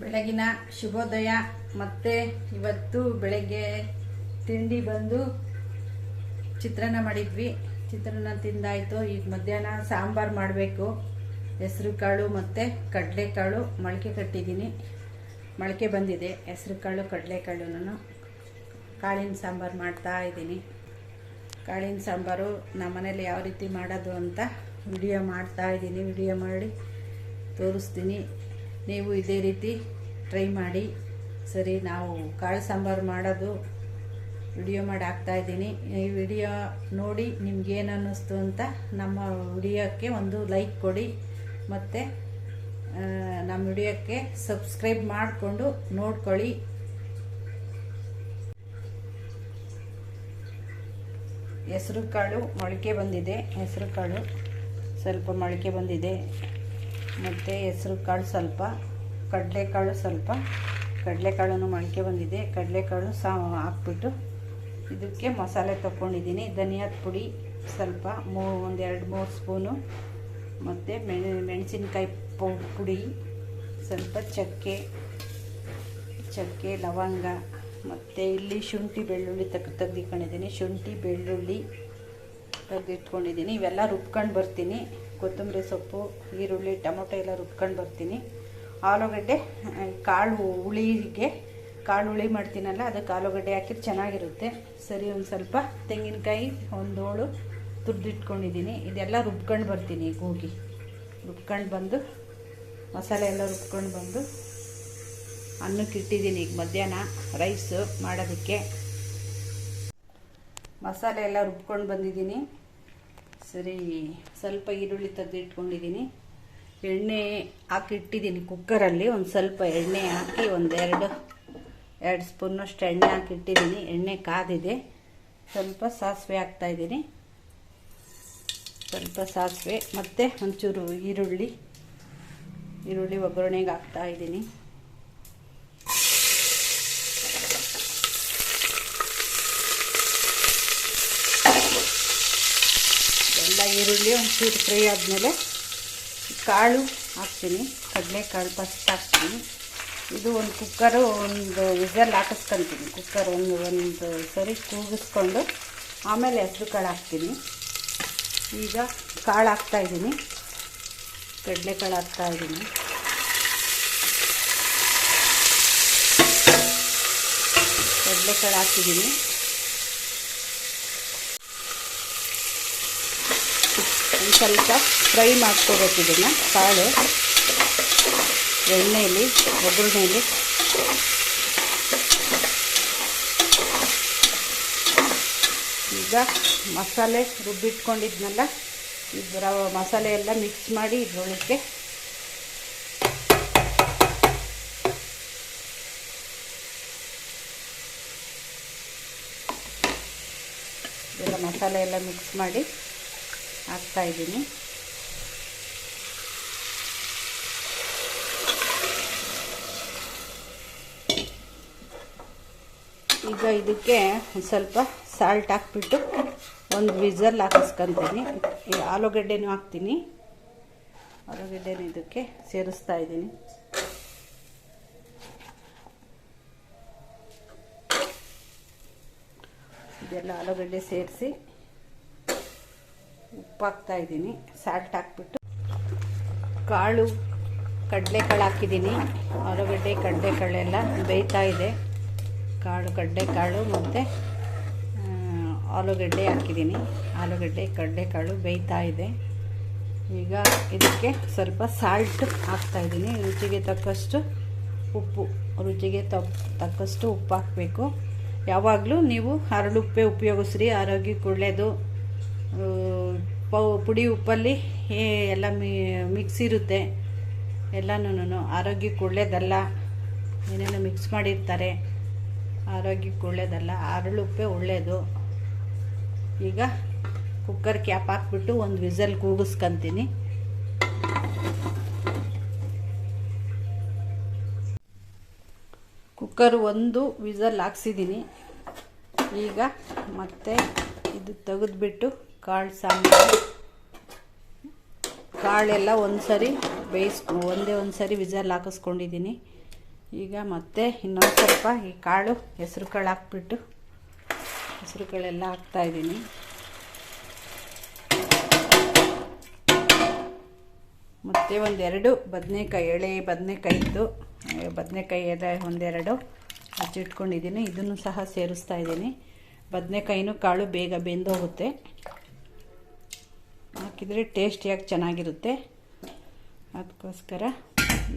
ಬೆಳಗಿನ ಶುಭೋದಯ. ಮತ್ತೆ ಇವತ್ತು ಬೆಳಗ್ಗೆ ತಿಂಡಿ ಬಂದು ಚಿತ್ರಾನ್ನ ಮಾಡಿದ್ವಿ. ಚಿತ್ರಾನ್ನ ತಿಂದಾಯಿತು. ಈಗ ಮಧ್ಯಾಹ್ನ ಸಾಂಬಾರು ಮಾಡಬೇಕು. ಹೆಸರು ಕಾಳು ಮತ್ತು ಕಡಲೆಕಾಳು. ಮೊಳಕೆ ಕಟ್ಟಿದ್ದೀನಿ. ಮೊಳಕೆ ಬಂದಿದೆ. ಹೆಸರು ಕಾಳು ಕಡಲೆಕಾಳು ನಾನು. ಕಾಳಿನ ಸಾಂಬಾರು ಮಾಡ್ತಾ ಇದ್ದೀನಿ. ಕಾಳಿನ ಸಾಂಬಾರು ನಮ್ಮ ಮನೇಲಿ ಯಾವ ರೀತಿ ಮಾಡೋದು ಅಂತ ವಿಡಿಯೋ ಮಾಡ್ತಾ ಇದ್ದೀನಿ. ವಿಡಿಯೋ ಮಾಡಿ ತೋರಿಸ್ತೀನಿ. ನೀವು ಇದೇ ರೀತಿ ಟ್ರೈ ಮಾಡಿ. ಸರಿ, ನಾವು ಕಾಳು ಸಾಂಬಾರು ಮಾಡೋದು ವಿಡಿಯೋ ಮಾಡಿ ಹಾಕ್ತಾಯಿದ್ದೀನಿ ಈ ವಿಡಿಯೋ ನೋಡಿ ನಿಮ್ಗೇನು ಅನ್ನಿಸ್ತು ಅಂತ ನಮ್ಮ ವಿಡಿಯೋಕ್ಕೆ ಒಂದು ಲೈಕ್ ಕೊಡಿ. ಮತ್ತು ನಮ್ಮ ವಿಡಿಯೋಕ್ಕೆ ಸಬ್ಸ್ಕ್ರೈಬ್ ಮಾಡಿಕೊಂಡು ನೋಡ್ಕೊಳ್ಳಿ. ಹೆಸರು ಕಾಳು ಮೊಳಕೆ ಬಂದಿದೆ. ಹೆಸರು ಕಾಳು ಸ್ವಲ್ಪ ಮೊಳಕೆ ಬಂದಿದೆ. ಮತ್ತು ಹೆಸರು ಕಾಳು ಸ್ವಲ್ಪ, ಕಡಲೆಕಾಳು ಸ್ವಲ್ಪ. ಕಡಲೆಕಾಳನ್ನು ಮೊಳಕೆ ಬಂದಿದೆ. ಕಡಲೆಕಾಳು ಸಾ ಹಾಕ್ಬಿಟ್ಟು ಇದಕ್ಕೆ ಮಸಾಲೆ ತಗೊಂಡಿದ್ದೀನಿ ಧನಿಯಾದ ಪುಡಿ ಸ್ವಲ್ಪ ಮೂ, ಒಂದೆರಡು ಮೂರು ಸ್ಪೂನು. ಮತ್ತು ಮೆಣ್, ಮೆಣಸಿನ್ಕಾಯಿ ಪುಡಿ, ಸ್ವಲ್ಪ ಚಕ್ಕೆ ಚಕ್ಕೆ, ಲವಂಗ, ಮತ್ತು ಇಲ್ಲಿ ಶುಂಠಿ ಬೆಳ್ಳುಳ್ಳಿ ತೆಗ್ ತೆಗ್ದಿಟ್ಕೊಂಡಿದ್ದೀನಿ ಶುಂಠಿ, ಬೆಳ್ಳುಳ್ಳಿ ತೆಗೆದಿಟ್ಕೊಂಡಿದ್ದೀನಿ. ಇವೆಲ್ಲ ರುಬ್ಕೊಂಡು ಬರ್ತೀನಿ. ಕೊತ್ತಂಬರಿ ಸೊಪ್ಪು, ಈರುಳ್ಳಿ, ಟೊಮೊಟೊ ಎಲ್ಲ ರುಬ್ಕೊಂಡು ಬರ್ತೀನಿ. ಆಲೂಗಡ್ಡೆ ಕಾಳು ಹುಳಿಗೆ, ಕಾಳು ಹುಳಿ ಮಾಡ್ತೀನಲ್ಲ, ಅದಕ್ಕೆ ಆಲೂಗಡ್ಡೆ ಹಾಕಿದ್ರೆ ಚೆನ್ನಾಗಿರುತ್ತೆ. ಸರಿ, ಒಂದು ಸ್ವಲ್ಪ ತೆಂಗಿನಕಾಯಿ, ಒಂದು ಹೋಳು ತುರಿದಿಟ್ಕೊಂಡಿದ್ದೀನಿ. ಇದೆಲ್ಲ ರುಬ್ಕೊಂಡು ಬರ್ತೀನಿ ಹೋಗಿ. ರುಬ್ಕೊಂಡು ಬಂದು, ಮಸಾಲೆ ಎಲ್ಲ ರುಬ್ಕೊಂಡು ಬಂದು, ಅನ್ನಕ್ಕೆ ಇಟ್ಟಿದ್ದೀನಿ ಈಗ ಮಧ್ಯಾಹ್ನ ರೈಸು ಮಾಡೋದಕ್ಕೆ. ಮಸಾಲೆ ಎಲ್ಲ ರುಬ್ಕೊಂಡು ಬಂದಿದ್ದೀನಿ. ಸರಿ, ಸ್ವಲ್ಪ ಈರುಳ್ಳಿ ತೆಗೆದು ಇಟ್ಕೊಂಡಿದ್ದೀನಿ ಎಣ್ಣೆ ಹಾಕಿಟ್ಟಿದ್ದೀನಿ ಕುಕ್ಕರಲ್ಲಿ. ಒಂದು ಸ್ವಲ್ಪ ಎಣ್ಣೆ ಹಾಕಿ ಒಂದೆರಡು ಎರಡು ಸ್ಪೂನಷ್ಟು ಎಣ್ಣೆ ಹಾಕಿಟ್ಟಿದ್ದೀನಿ ಎಣ್ಣೆ ಕಾದಿದೆ. ಸ್ವಲ್ಪ ಸಾಸಿವೆ ಹಾಕ್ತಾಯಿದ್ದೀನಿ ಸ್ವಲ್ಪ ಸಾಸಿವೆ ಮತ್ತು ಒಂಚೂರು ಈರುಳ್ಳಿ. ಈರುಳ್ಳಿ ಒಗ್ಗರಣೆಗೆ ಹಾಕ್ತಾ ಇದ್ದೀನಿ ಎಲ್ಲ ಈರುಳ್ಳಿ, ಒಂಚೂರು ಫ್ರೈ ಆದಮೇಲೆ ಕಾಳು ಹಾಕ್ತೀನಿ. ಕಡಲೆಕಾಳು ಫಸ್ಟ್ ಹಾಕ್ತೀನಿ. ಇದು ಒಂದು ಕುಕ್ಕರು ಒಂದು ವಿಸಲ್ ಹಾಕಿಸ್ಕೊಂತೀನಿ. ಕುಕ್ಕರ್ ಒಂದು ಒಂದು ಸರಿ ಕೂಗಿಸ್ಕೊಂಡು ಆಮೇಲೆ ಹೆಸರು ಕಾಳು ಹಾಕ್ತೀನಿ. ಈಗ ಕಾಳು ಹಾಕ್ತಾಯಿದ್ದೀನಿ ಕಡಲೆಕಾಳು ಹಾಕ್ತಾಯಿದ್ದೀನಿ ಕಡಲೆಕಾಳು ಹಾಕಿದ್ದೀನಿ. ಸ್ವಲ್ಪ ಫ್ರೈ ಮಾಡ್ಕೋಬೇಕು ಇದನ್ನು. ಕಾಳು ಎಣ್ಣೆಯಲ್ಲಿ ಒಗ್ಗರಣೆಯಲ್ಲಿ ಈಗ ಮಸಾಲೆ ರುಬ್ಬಿಟ್ಕೊಂಡಿದ್ನಲ್ಲ, ಇದರ ಮಸಾಲೆ ಎಲ್ಲ ಮಿಕ್ಸ್ ಮಾಡಿ ಇದ್ರೊಳಗೆ ಮಸಾಲೆ ಎಲ್ಲ ಮಿಕ್ಸ್ ಮಾಡಿ ಹಾಕ್ತಾ ಇದ್ದೀನಿ. ಈಗ ಇದಕ್ಕೆ ಸ್ವಲ್ಪ ಸಾಲ್ಟ್ ಹಾಕ್ಬಿಟ್ಟು ಒಂದು ವಿಸಲ್ ಹಾಕಿಸ್ಕೊತೀನಿ. ಆಲೂಗಡ್ಡೆನೂ ಹಾಕ್ತೀನಿ. ಆಲೂಗಡ್ಡೆನೂ ಇದಕ್ಕೆ ಸೇರಿಸ್ತಾ ಇದ್ದೀನಿ. ಇದೆಲ್ಲ ಆಲೂಗಡ್ಡೆ ಸೇರಿಸಿ ಉಪ್ಪು ಹಾಕ್ತಾ ಇದ್ದೀನಿ. ಸಾಲ್ಟ್ ಹಾಕ್ಬಿಟ್ಟು ಕಾಳು, ಕಡಲೆಕಾಳು ಹಾಕಿದ್ದೀನಿ. ಆಲೂಗಡ್ಡೆ ಕಡಲೆಕಾಳೆಲ್ಲ ಬೇಯ್ತಾ ಇದೆ. ಕಾಳು, ಕಡಲೆಕಾಳು ಮತ್ತು ಆಲೂಗಡ್ಡೆ ಹಾಕಿದ್ದೀನಿ. ಆಲೂಗಡ್ಡೆ, ಕಡಲೆಕಾಳು ಬೇಯ್ತಾ ಇದೆ. ಈಗ ಇದಕ್ಕೆ ಸ್ವಲ್ಪ ಸಾಲ್ಟ್ ಹಾಕ್ತಾಯಿದ್ದೀನಿ ರುಚಿಗೆ ತಕ್ಕಷ್ಟು ಉಪ್ಪು. ರುಚಿಗೆ ತಕ್ಕಷ್ಟು ಉಪ್ಪು ಹಾಕಬೇಕು. ಯಾವಾಗಲೂ ನೀವು ಹರಳುಪ್ಪೆ ಉಪಯೋಗಿಸ್ರಿ. ಆರೋಗ್ಯಕ್ಕೆ ಒಳ್ಳೆಯದು ಪೌ, ಪುಡಿ ಉಪ್ಪಲ್ಲಿ ಎಲ್ಲ ಮಿಕ್ಸ್ ಇರುತ್ತೆ. ಎಲ್ಲನೂ ಆರೋಗ್ಯಕ್ಕೆ ಒಳ್ಳೇದಲ್ಲ. ಏನೇನೋ ಮಿಕ್ಸ್ ಮಾಡಿರ್ತಾರೆ. ಆರೋಗ್ಯಕ್ಕೆ ಒಳ್ಳೆಯದಲ್ಲ ಉಪ್ಪೇ ಒಳ್ಳೆಯದು ಈಗ ಕುಕ್ಕರ್ ಕ್ಯಾಪ್ ಹಾಕ್ಬಿಟ್ಟು ಒಂದು ವಿಸಲ್ ಕೂಗಿಸ್ಕೊತೀನಿ. ಕುಕ್ಕರ್ ಒಂದು ವಿಸಲ್ ಹಾಕ್ಸಿದ್ದೀನಿ. ಈಗ ಮತ್ತೆ ಇದು ತೆಗೆದ್ಬಿಟ್ಟು ಕಾಳು ಸಾಂಬಾರು. ಕಾಳೆಲ್ಲ ಒಂದು ಸರಿ ಬೇಯಿಸ್ಕೊ ಒಂದೇ ಒಂದು ಸರಿ ವಿಸಲ್ ಹಾಕಿಸ್ಕೊಂಡಿದ್ದೀನಿ. ಈಗ ಮತ್ತೆ ಇನ್ನೊಂದು ಸ್ವಲ್ಪ ಈ ಕಾಳು ಹೆಸರು ಕಾಳು ಹಾಕ್ಬಿಟ್ಟು ಹೆಸರು ಕಾಳೆಲ್ಲ ಹಾಕ್ತಾಯಿದ್ದೀನಿ ಮತ್ತು ಒಂದೆರಡು ಬದನೆಕಾಯಿ, ಎಳೆ ಬದನೆಕಾಯಿ ಇದ್ದು ಬದನೆಕಾಯಿ ಎಲೆ ಒಂದೆರಡು ಹಚ್ಚಿಟ್ಕೊಂಡಿದ್ದೀನಿ. ಇದನ್ನು ಸಹ ಸೇರಿಸ್ತಾ ಇದ್ದೀನಿ. ಬದನೆಕಾಯಿನೂ ಕಾಳು ಬೇಗ ಬೆಂದೋಗುತ್ತೆ. ಹಾಕಿದರೆ ಟೇಸ್ಟಿಯಾಗಿ ಚೆನ್ನಾಗಿರುತ್ತೆ? ಅದಕ್ಕೋಸ್ಕರ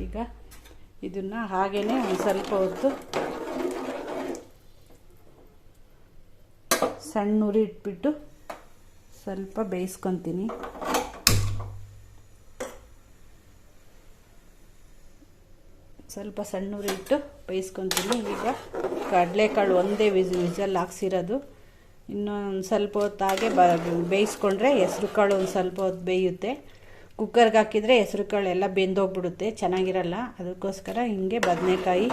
ಈಗ ಇದನ್ನು ಹಾಗೇ ಒಂದು ಸ್ವಲ್ಪ ಹೊತ್ತು ಸಣ್ಣ ಉರಿ ಇಟ್ಬಿಟ್ಟು ಸ್ವಲ್ಪ ಬೇಯಿಸ್ಕೊತೀನಿ. ಸ್ವಲ್ಪ ಸಣ್ಣ ಉರಿ ಇಟ್ಟು ಬೇಯಿಸ್ಕೊತೀನಿ. ಈಗ ಕಡಲೆಕಾಳು ಒಂದೇ ವಿಜ್ ವಿಸಲ್ ಹಾಕ್ಸಿರೋದು. ಇನ್ನೊಂದು ಸ್ವಲ್ಪ ಹೊತ್ತಾಗೆ ಬ, ಬೇಯಿಸ್ಕೊಂಡ್ರೆ ಹೆಸ್ರು ಕಾಳು ಒಂದು ಸ್ವಲ್ಪ ಹೊತ್ತು ಬೇಯುತ್ತೆ. ಕುಕ್ಕರ್ಗೆ ಹಾಕಿದರೆ ಹೆಸ್ರು ಕಾಳು ಎಲ್ಲ ಬೆಂದೋಗ್ಬಿಡುತ್ತೆ, ಚೆನ್ನಾಗಿರಲ್ಲ. ಅದಕ್ಕೋಸ್ಕರ ಹಿಂಗೆ ಬದನೆಕಾಯಿ,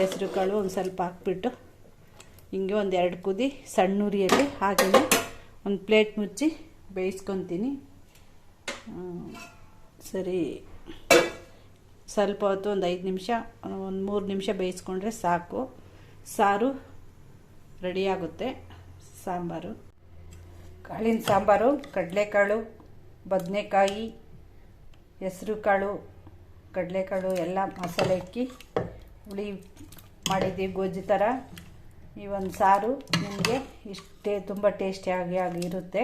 ಹೆಸ್ರು ಕಾಳು ಒಂದು ಸ್ವಲ್ಪ ಹಾಕ್ಬಿಟ್ಟು ಹಿಂಗೆ ಒಂದು ಎರಡು ಕುದಿ ಸಣ್ಣ ಉರಿಯಲ್ಲಿ ಹಾಗೆಯೇ ಒಂದು ಪ್ಲೇಟ್ ಮುಚ್ಚಿ ಬೇಯಿಸ್ಕೊತೀನಿ. ಸರಿ. ಸ್ವಲ್ಪ ಹೊತ್ತು ಒಂದು ಐದು ನಿಮಿಷ, ಒಂದು ಮೂರು ನಿಮಿಷ ಬೇಯಿಸ್ಕೊಂಡ್ರೆ ಸಾಕು. ಸಾರು ರೆಡಿಯಾಗುತ್ತೆ ಸಾಂಬಾರು. ಕಾಳಿನ ಸಾಂಬಾರು, ಕಡಲೆಕಾಳು, ಬದನೆಕಾಯಿ ಹೆಸರು ಕಾಳು ಕಡಲೆಕಾಳು ಎಲ್ಲ ಮಸಾಲೆ ಇಕ್ಕಿ ಹುಳಿ ಮಾಡಿದ್ದೀವಿ ಗೊಜ್ಜು ಥರ. ಈ ಒಂದು ಸಾರು ನಿಮಗೆ ಇಷ್ಟೇ, ತುಂಬ ಟೇಸ್ಟಿಯಾಗಿ ಆಗಿ ಇರುತ್ತೆ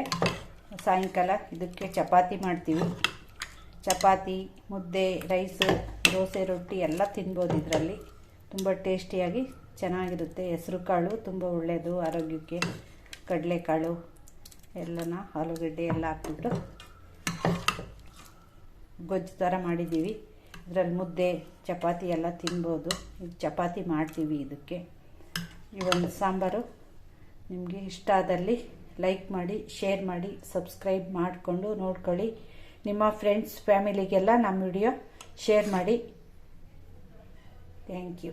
ಸಾಯಂಕಾಲ ಇದಕ್ಕೆ ಚಪಾತಿ ಮಾಡ್ತೀವಿ. ಚಪಾತಿ, ಮುದ್ದೆ, ರೈಸು, ದೋಸೆ, ರೊಟ್ಟಿ ಎಲ್ಲ ತಿನ್ಬೋದು ಇದರಲ್ಲಿ. ತುಂಬ ಟೇಸ್ಟಿಯಾಗಿ ಚೆನ್ನಾಗಿರುತ್ತೆ. ಹೆಸರು ಕಾಳು ತುಂಬ ಒಳ್ಳೆಯದು ಆರೋಗ್ಯಕ್ಕೆ. ಕಡಲೆಕಾಳು, ಎಲ್ಲನ ಆಲೂಗಡ್ಡೆ ಎಲ್ಲ ಹಾಕ್ಬಿಟ್ಟು ಗೊಜ್ಜು ಥರ ಮಾಡಿದ್ದೀವಿ. ಅದರಲ್ಲಿ ಮುದ್ದೆ, ಚಪಾತಿ ಎಲ್ಲ ತಿನ್ಬೋದು. ಈಗ ಚಪಾತಿ ಮಾಡ್ತೀವಿ ಇದಕ್ಕೆ. ಈ ಒಂದು ಸಾಂಬಾರು ನಿಮಗೆ ಇಷ್ಟ ಆದಲ್ಲಿ ಲೈಕ್ ಮಾಡಿ, ಶೇರ್ ಮಾಡಿ, ಸಬ್ಸ್ಕ್ರೈಬ್ ಮಾಡಿಕೊಂಡು ನೋಡ್ಕೊಳ್ಳಿ. ನಿಮ್ಮ ಫ್ರೆಂಡ್ಸ್, ಫ್ಯಾಮಿಲಿಗೆಲ್ಲ ನಮ್ಮ ವಿಡಿಯೋ ಶೇರ್ ಮಾಡಿ. Thank you.